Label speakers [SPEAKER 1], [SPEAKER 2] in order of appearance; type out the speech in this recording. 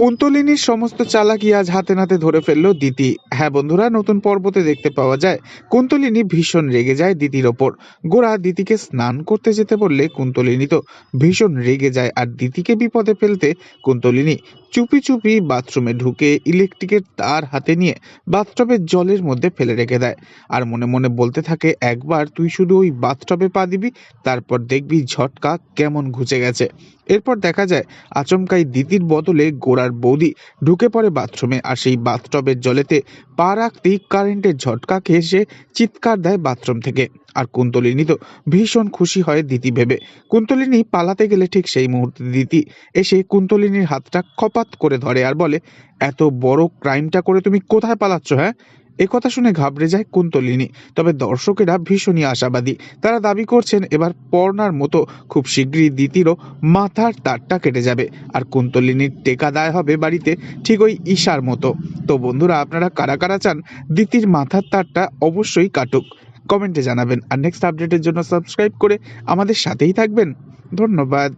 [SPEAKER 1] কুন্তলিনীর সমস্ত চালাকি আজ হাতে নাতে ধরে ফেলল দিতি। হ্যাঁ বন্ধুরা, নতুন পর্বতে দেখতে পাওয়া যায়, কুন্তলিনী ভীষণ রেগে যায় দিতির ওপর। গোরা দিতিকে স্নান করতে যেতে বললে, কুন্তলিনী তো ভীষণ রেগে যায়, আর দিতিকে বিপদে ফেলতে কুন্তলিনী চুপি চুপি বাথরুমে ঢুকে ইলেকট্রিকের তার হাতে নিয়ে বাথটবের জলের মধ্যে ফেলে রেখে দেয়। আর মনে মনে বলতে থাকে, একবার তুই শুধু ওই বাথটবে পা দিবি, তারপর দেখবি ঝটকা কেমন ঘুচে গেছে। এরপর দেখা যায়, আচমকাই দিতির বদলে গোড়ার বৌদি ঢুকে পড়ে বাথরুমে আর সেই বাথটবের জলেতে পা রাখতেই কারেন্টের ঝটকা খেয়ে সে চিৎকার দেয় বাথরুম থেকে। আর কুন্তলিনী তো ভীষণ খুশি হয় দিতি ভেবে। কুন্তলিনী পালাতে গেলে ঠিক সেই মুহূর্তে দিতি এসে কুন্তলিনীর হাতটা খপাত করে ধরে আর বলে, এত বড় ক্রাইমটা করে তুমি কোথায় পালাচ্ছ হ্যাঁ? কথা শুনে ঘাবড়ে যায় কুন্তলিনী। তবে দর্শকেরা ভীষণই আশাবাদী। তারা দাবি করছেন, এবার পর্নার মতো খুব শীঘ্রই দিতিরও মাথার তারটা কেটে যাবে আর কুন্তলিনীর টেকা দায় হবে বাড়িতে ঠিক ওই ঈশার মতো। তো বন্ধুরা, আপনারা কারা কারা চান দিতির মাথার তারটা অবশ্যই কাটুক। কমেন্টে জানাবেন। আর নেক্সট আপডেটের জন্য সাবস্ক্রাইব করে আমাদের সাথেই থাকবেন। ধন্যবাদ।